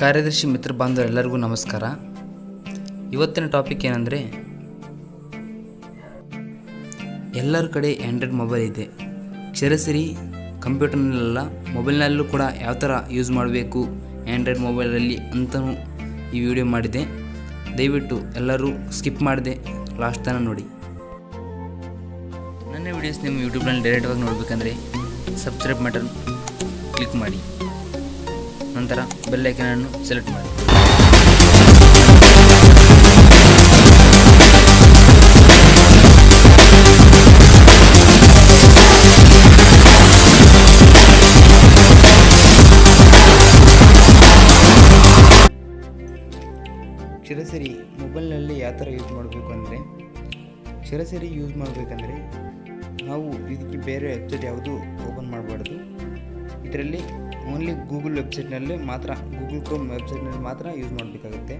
ಕಾರ್ಯದರ್ಶಿ ಮಿತ್ರ ಬಾಂಧವರೆಲ್ಲರಿಗೂ ನಮಸ್ಕಾರ. ಇವತ್ತಿನ ಟಾಪಿಕ್ ಏನಂದರೆ, ಎಲ್ಲರ ಕಡೆ ಆ್ಯಂಡ್ರಾಯ್ಡ್ ಮೊಬೈಲ್ ಇದೆ. ಕ್ಷರಸಿರಿ ಕಂಪ್ಯೂಟರ್ನಲ್ಲ ಮೊಬೈಲ್ನಲ್ಲೂ ಕೂಡ ಯಾವ ಥರ ಯೂಸ್ ಮಾಡಬೇಕು ಆ್ಯಂಡ್ರಾಯ್ಡ್ ಮೊಬೈಲಲ್ಲಿ ಅಂತಲೂ ಈ ವಿಡಿಯೋ ಮಾಡಿದೆ. ದಯವಿಟ್ಟು ಎಲ್ಲರೂ ಸ್ಕಿಪ್ ಮಾಡಿದೆ ಲಾಸ್ಟ್ ತನಕ ನೋಡಿ. ನನ್ನ ವಿಡಿಯೋಸ್ ನಿಮ್ಮ ಯೂಟ್ಯೂಬ್ನಲ್ಲಿ ಡೈರೆಕ್ಟಾಗಿ ನೋಡಬೇಕಂದ್ರೆ ಸಬ್ಸ್ಕ್ರೈಬ್ ಬಟನ್ ಕ್ಲಿಕ್ ಮಾಡಿ. ನಂತರ ಬೆಲ್ ಐಕನನ್ನು ಸೆಲೆಕ್ಟ್ ಮಾಡಿ. ಕ್ಷರಸರಿ ಮೊಬೈಲ್ನಲ್ಲಿ ಯಾವ ಥರ ಯೂಸ್ ಮಾಡಬೇಕು ಅಂದರೆ ಕ್ಷರಸರಿ ಯೂಸ್ ಮಾಡಬೇಕಂದ್ರೆ ನಾವು ಇದಕ್ಕೆ ಬೇರೆ ವೆಬ್ಸೈಟ್ ಯಾವುದು ಓಪನ್ ಮಾಡಬಾರ್ದು. ಇದರಲ್ಲಿ ಓನ್ಲಿ ಗೂಗಲ್ ವೆಬ್ಸೈಟ್ನಲ್ಲಿ ಮಾತ್ರ ಗೂಗಲ್ ಕ್ರೋಮ್ ವೆಬ್ಸೈಟ್ನಲ್ಲಿ ಮಾತ್ರ ಯೂಸ್ ಮಾಡಬೇಕಾಗುತ್ತೆ.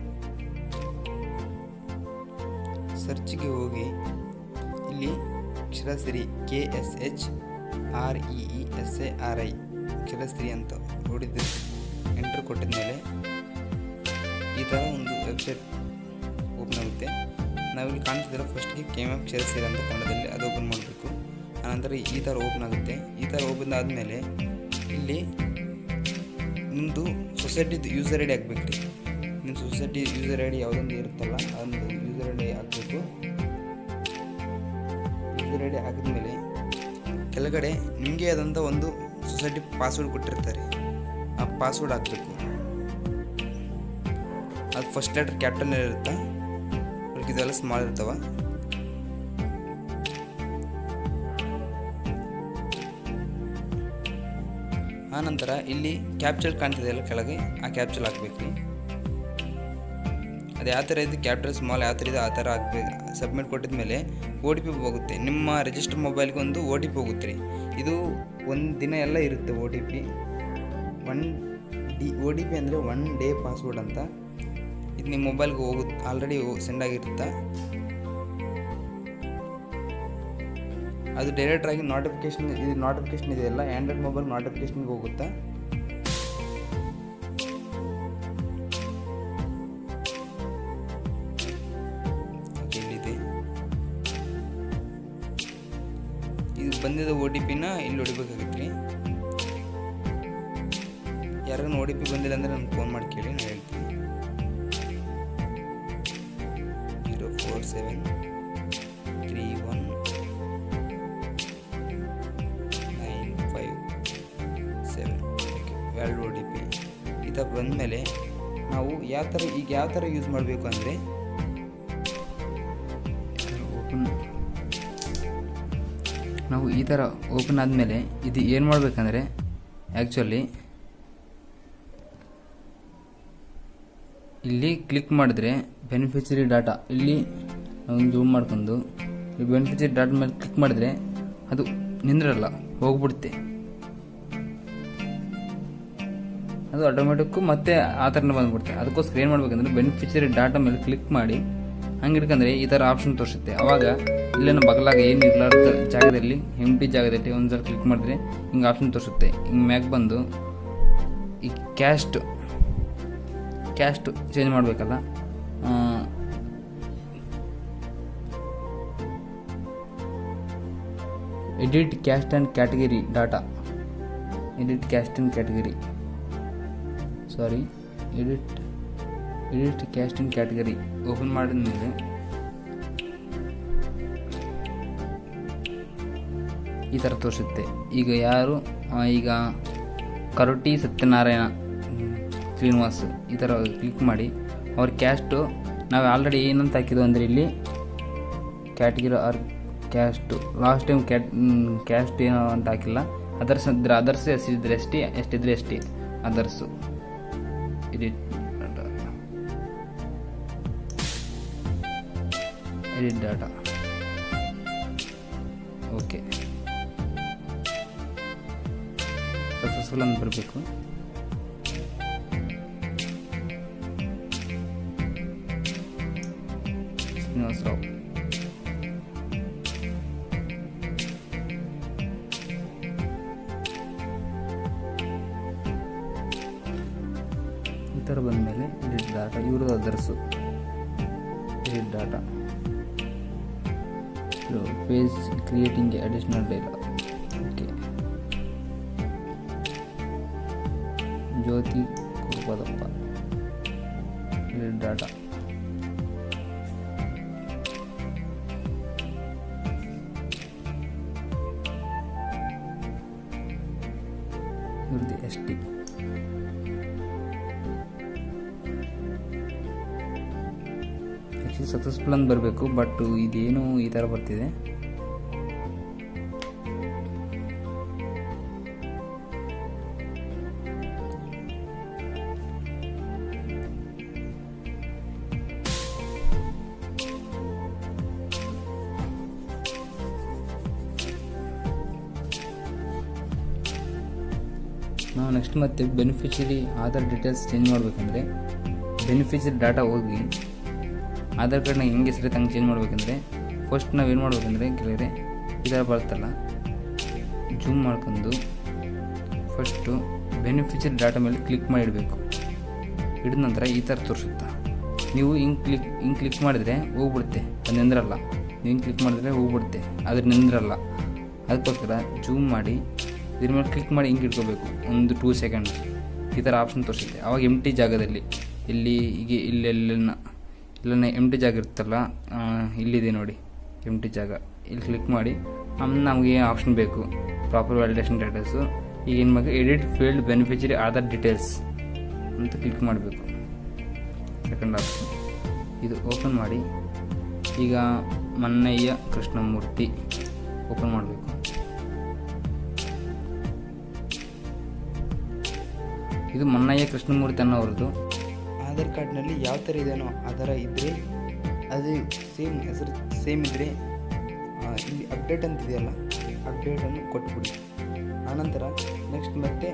ಸರ್ಚ್ಗೆ ಹೋಗಿ, ಇಲ್ಲಿ Ksharasiri K S H R E E S A R I Ksharasiri ಅಂತ ನೋಡಿದ್ದೆ ಎಂಟ್ರ್ ಕೊಟ್ಟಿದ ಮೇಲೆ ಈ ಥರ ಒಂದು ವೆಬ್ಸೈಟ್ ಓಪನ್ ಆಗುತ್ತೆ. ನಾವಿಲ್ಲಿ ಕಾಣ್ತಿದ್ರೆ ಫಸ್ಟ್ಗೆ ಕೆ ಎಂ ಕ್ಷರಸಿರಿ ಅಂತ ಕನ್ನಡದಲ್ಲಿ ಅದು ಓಪನ್ ಮಾಡಬೇಕು. ಆನಂತರ ಈ ಥರ ಓಪನ್ ಆಗುತ್ತೆ. ಈ ಥರ ಓಪನ್ ಆದಮೇಲೆ ಇಲ್ಲಿ ನಿಮ್ಮದು ಸೊಸೈಟಿದು ಯೂಸರ್ ಐ ಡಿ ಹಾಕ್ಬೇಕು ರೀ. ನಿಮ್ಮ ಸೊಸೈಟಿ ಯೂಸರ್ ಐ ಡಿ ಯಾವುದೊಂದು ಇರುತ್ತಲ್ಲ, ಅದೊಂದು ಯೂಸರ್ ಐ ಡಿ ಹಾಕಬೇಕು ಯೂಸರ್ ಐ ಡಿ ಹಾಕಿದ್ಮೇಲೆ ಕೆಳಗಡೆ ನಿಮಗೆ ಆದಂಥ ಒಂದು ಸೊಸೈಟಿ ಪಾಸ್ವರ್ಡ್ ಕೊಟ್ಟಿರ್ತಾರೆ. ಆ ಪಾಸ್ವರ್ಡ್ ಹಾಕಬೇಕು. ಅದು ಫಸ್ಟ್ ಲೆಟರ್ ಕ್ಯಾಪ್ಟನ್ ಇರುತ್ತೆ? ಇದೆಲ್ಲ ಸ್ಮಾಲ್ ಇರ್ತಾವ. ಆನಂತರ ಇಲ್ಲಿ ಕ್ಯಾಪ್ಚರ್ ಕಾಣ್ತಿದೆಯಲ್ಲ ಕೆಳಗೆ, ಆ ಕ್ಯಾಪ್ಚರ್ ಹಾಕ್ಬೇಕು. ಅದು ಯಾವ ಥರ ಇದೆ ಕ್ಯಾಪ್ಚರ್ ಸ್ಮಾಲ್ ಯಾವ ಥರ ಇದೆ ಆ ಥರ ಹಾಕ್ಬೇಕು ಸಬ್ಮಿಟ್ ಕೊಟ್ಟಿದ ಮೇಲೆ ಓ ಟಿ ಪಿ ಹೋಗುತ್ತೆ. ನಿಮ್ಮ ರಿಜಿಸ್ಟರ್ ಮೊಬೈಲ್ಗೆ ಒಂದು ಓ ಟಿ ಪಿ ಹೋಗುತ್ತೆ ರೀ. ಇದು ಒಂದು ದಿನ ಎಲ್ಲ ಇರುತ್ತೆ O T P. One D, O T P ಅಂದರೆ ಒನ್ ಡೇ ಪಾಸ್ವರ್ಡ್ ಅಂತ ಇದು ನಿಮ್ಮ ಮೊಬೈಲ್ಗೆ ಹೋಗುತ್ತೆ, ಆಲ್ರೆಡಿ ಸೆಂಡ್ ಆಗಿರುತ್ತೆ? ಅದು ಡೈರೆಕ್ಟ್ ಆಗಿ ನೋಟಿಫಿಕೇಶನ್ ಇದು ನೋಟಿಫಿಕೇಶನ್ ಇದೆಯಲ್ಲ ಆ್ಯಂಡ್ರಾಯ್ಡ್ ಮೊಬೈಲ್ ನೋಟಿಫಿಕೇಶನ್ಗೆ ಹೋಗುತ್ತೆ? ಇದು. ಬಂದಿದ್ದ ಓ ಟಿ ಪಿನ ಇಲ್ಲಿ ಹೊಡಿಬೇಕಾಗತ್ತೆ. ರೀ ಯಾರಿಗೂ ಓ ಟಿ ಪಿ ಬಂದಿಲ್ಲ ಅಂದರೆ ನನಗೆ ಫೋನ್ ಮಾಡಿ ಕೇಳಿ, ನಾನು ಹೇಳ್ತೀನಿ. ಜೀರೋ ಫೋರ್ ಸೆವೆನ್ ಬಂದ ಬಂದಮೇಲೆ ನಾವು ಯಾವ ಥರ ಈಗ ಯಾವ ಥರ ಯೂಸ್ ಮಾಡಬೇಕು ಅಂದರೆ ಓಪನ್ ನಾವು ಈ ಥರ ಓಪನ್ ಆದಮೇಲೆ ಇದು ಏನು ಮಾಡಬೇಕಂದ್ರೆ ಆ್ಯಕ್ಚುಲಿ ಇಲ್ಲಿ ಕ್ಲಿಕ್ ಮಾಡಿದ್ರೆ ಬೆನಿಫಿಷರಿ ಡಾಟಾ ಇಲ್ಲಿ ನಾವು ಜೂಮ್ ಮಾಡ್ಕೊಂಡು ಬೆನಿಫಿಷರಿ ಡಾಟಾ ಮೇಲೆ ಕ್ಲಿಕ್ ಮಾಡಿದ್ರೆ ಅದು ನಿಂದ್ರಲ್ಲ, ಹೋಗ್ಬಿಡುತ್ತೆ. ಅದು ಆಟೋಮೆಟಿಕ್ಕು ಮತ್ತೆ ಆ ಥರನೇ ಬಂದ್ಬಿಡುತ್ತೆ. ಅದಕ್ಕೋಸ್ಕರ ಏನು ಮಾಡ್ಬೇಕಂದ್ರೆ ಬೆನಿಫಿಷರಿ ಡಾಟಾ ಮೇಲೆ ಕ್ಲಿಕ್ ಮಾಡಿ, ಹಂಗೆ ಹಿಡ್ಕಂದ್ರೆ ಈ ಥರ ಆಪ್ಷನ್ ತೋರಿಸುತ್ತೆ. ಅವಾಗ ಇಲ್ಲೇನು ಬಗಲಾಗ ಏನು ಇರ್ಲಾರ್ದ ಜಾಗದಲ್ಲಿ ಹೆಂಪಿ ಜಾಗದಲ್ಲಿ ಒಂದ್ಸಲ ಕ್ಲಿಕ್ ಮಾಡಿದ್ರೆ ಹಿಂಗೆ ಆಪ್ಷನ್ ತೋರಿಸುತ್ತೆ. ಹಿಂಗೆ ಮ್ಯಾಕ್ ಬಂದು ಈ ಕ್ಯಾಸ್ಟ್ ಕ್ಯಾಸ್ಟ್ ಚೇಂಜ್ ಮಾಡಬೇಕಲ್ಲ? Edit caste and category data edit caste and category sorry edit edit caste and category open ಮಾಡಿದ ಮೇಲೆ ಈ ಥರ ತೋರಿಸುತ್ತೆ. ಈಗ ಯಾರು ಈಗ ಕರೋಟಿ ಸತ್ಯನಾರಾಯಣ ಶ್ರೀನಿವಾಸ್ ಈ ಥರ ಕ್ಲಿಕ್ ಮಾಡಿ. ಅವ್ರ ಕ್ಯಾಸ್ಟು ನಾವು ಆಲ್ರೆಡಿ ಏನಂತ ಹಾಕಿದ್ವು ಅಂದರೆ ಇಲ್ಲಿ category or caste last time cat caste ಏನೋ ಅಂತ ಹಾಕಿಲ್ಲ. ಅದರ್ಸ್ ಅಂದರೆ ಅದರ್ಸ್ ಎಷ್ಟಿದ್ರೆ ಎಷ್ಟಿ ಎಷ್ಟಿದ್ರೆ ಎಷ್ಟಿ others edit edit data okay successful ಅಂತ ಬರಬೇಕು ಶ್ರೀನಿವಾಸರಾವ್ ಥರ ಬಂದಮೇಲೆ ಎಡಿಟ್ ಡಾಟಾ ಇವ್ರದ್ದು others edit data page creating additional dialog okay Jyothi Kurupadappa edit data actually successful ಅಂತ ಬರಬೇಕು ಬಟ್ ಇದೇನು ಈ ಥರ ಬರ್ತಿದೆ. ನಾವು ನೆಕ್ಸ್ಟ್ ಮತ್ತೆ ಬೆನಿಫಿಷರಿ ಆಧಾರ್ ಡೀಟೇಲ್ಸ್ ಚೇಂಜ್ ಮಾಡಬೇಕಂದ್ರೆ ಬೆನಿಫಿಷರಿ ಡಾಟಾ ಹೋಗಿ ಆಧಾರ್ ಕಾರ್ಡ್ನ ಹೆಂಗೆ ಹೆಸರು ತಂಗೆ ಚೇಂಜ್ ಮಾಡಬೇಕಂದ್ರೆ ಫಸ್ಟ್ ನಾವೇನು ಮಾಡ್ಬೇಕಂದ್ರೆ ಕೆಲವರೆ ಈ ಥರ ಬರ್ತಲ್ಲ ಜೂಮ್ ಮಾಡ್ಕೊಂಡು ಫಸ್ಟು ಬೆನಿಫಿಷರಿ ಡಾಟಾ ಮೇಲೆ ಕ್ಲಿಕ್ ಮಾಡಿಡಬೇಕು. ಇಡಿದ ನಂತರ ಈ ಥರ ತೋರಿಸುತ್ತಾ. ನೀವು ಹಿಂಗೆ ಕ್ಲಿಕ್ ಹಿಂಗೆ ಕ್ಲಿಕ್ ಮಾಡಿದರೆ ಹೋಗ್ಬಿಡುತ್ತೆ. ಅದು ನಿಂದ್ರಲ್ಲ. ನೀವು ಕ್ಲಿಕ್ ಮಾಡಿದ್ರೆ ಹೋಗ್ಬಿಡುತ್ತೆ. ಅದ್ರ ನಿಂದ್ರಲ್ಲ. ಅದಕ್ಕೋಸ್ಕರ ಜೂಮ್ ಮಾಡಿ, ಇದ್ರ ಮೇಲೆ ಕ್ಲಿಕ್ ಮಾಡಿ ಹಿಂಗೆ ಇಟ್ಕೋಬೇಕು. ಒಂದು ಟೂ ಸೆಕೆಂಡ್ ಈ ಥರ ಆಪ್ಷನ್ ತೋರಿಸುತ್ತೆ. ಆವಾಗ ಎಂ ಜಾಗದಲ್ಲಿ. ಇಲ್ಲಿ, ಹೀಗೆ ಇಲ್ಲೆಲ್ಲ ಇಲ್ಲೇ ಎಂ ಟಿ ಜಾಗ ಇರುತ್ತಲ್ಲ ಇಲ್ಲಿದೆ ನೋಡಿ ಎಂ ಟಿ ಜಾಗ. ಇಲ್ಲಿ ಕ್ಲಿಕ್ ಮಾಡಿ ಆಮೇಲೆ ನಮಗೆ ಆಪ್ಷನ್ ಬೇಕು? ಪ್ರಾಪರ್ ವ್ಯಾಲಿಡೇಷನ್ ಡೇಟಲ್ಸು ಈಗ ಏನು edit field beneficiary Aadhaar details ಅಂತ ಕ್ಲಿಕ್ ಮಾಡಬೇಕು. ಸೆಕೆಂಡ್ ಆಪ್ಷನ್ ಇದು ಓಪನ್ ಮಾಡಿ, ಈಗ ಮನ್ನಯ್ಯ ಕೃಷ್ಣಮೂರ್ತಿ ಓಪನ್ ಮಾಡಬೇಕು. ಇದು ಮನ್ನಯ್ಯ ಕೃಷ್ಣಮೂರ್ತಿ ಅನ್ನೋರದ್ದು ಆಧಾರ್ ಕಾರ್ಡ್ನಲ್ಲಿ ಯಾವ ಥರ ಇದೆಯೋ ಆ ಥರ ಇದ್ದರೆ ಅದು ಸೇಮ್ ಹೆಸರು, ಸೇಮ್ ಇದ್ದರೆ ಇಲ್ಲಿ ಅಪ್ಡೇಟ್ ಅಂತಿದೆಯಲ್ಲ ಅಪ್ಡೇಟನ್ನು ಕೊಟ್ಬಿಡಿ. ಆನಂತರ ನೆಕ್ಸ್ಟ್ ಮತ್ತೆ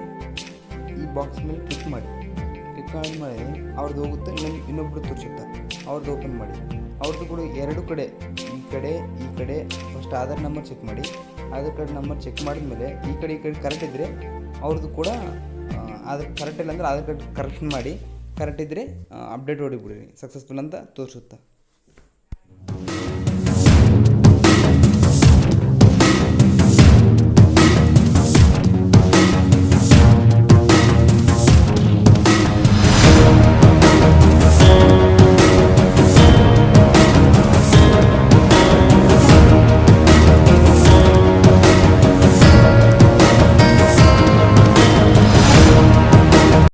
ಈ ಬಾಕ್ಸ್ ಮೇಲೆ ಕ್ಲಿಕ್ ಮಾಡಿ. ಕ್ಲಿಕ್ ಮಾಡಿ ಅವ್ರದ್ದು ಹೋಗುತ್ತೆ, ಇನ್ನೊಂದು, ಇನ್ನೊಬ್ರು ತೋರಿಸುತ್ತೆ, ಅವ್ರದ್ದು ಓಪನ್ ಮಾಡಿ. ಅವ್ರದ್ದು ಕೂಡ ಎರಡು ಕಡೆ, ಈ ಕಡೆ ಈ ಕಡೆ ಫಸ್ಟ್ ಆಧಾರ್ ನಂಬರ್ ಚೆಕ್ ಮಾಡಿ. ಆಧಾರ್ ಕಾರ್ಡ್ ನಂಬರ್ ಚೆಕ್ ಮಾಡಿದ ಮೇಲೆ ಈ ಕಡೆ ಈ ಕಡೆ ಕರೆಕ್ಟ್ ಇದ್ದರೆ ಅವ್ರದ್ದು ಕೂಡ ಆಧಾರ್ ಕರೆಕ್ಟ್ ಇಲ್ಲ ಅಂದರೆ ಆಧಾರ್ ಕಾರ್ಡ್ ಕರೆಕ್ಷನ್ ಮಾಡಿ. ಕರೆಕ್ಟ್ ಇದ್ದರೆ ಅಪ್ಡೇಟ್ ಹೊಡಿಬಿಡ್ರಿ ಸಕ್ಸಸ್ಫುಲ್ ಅಂತ ತೋರಿಸುತ್ತೆ.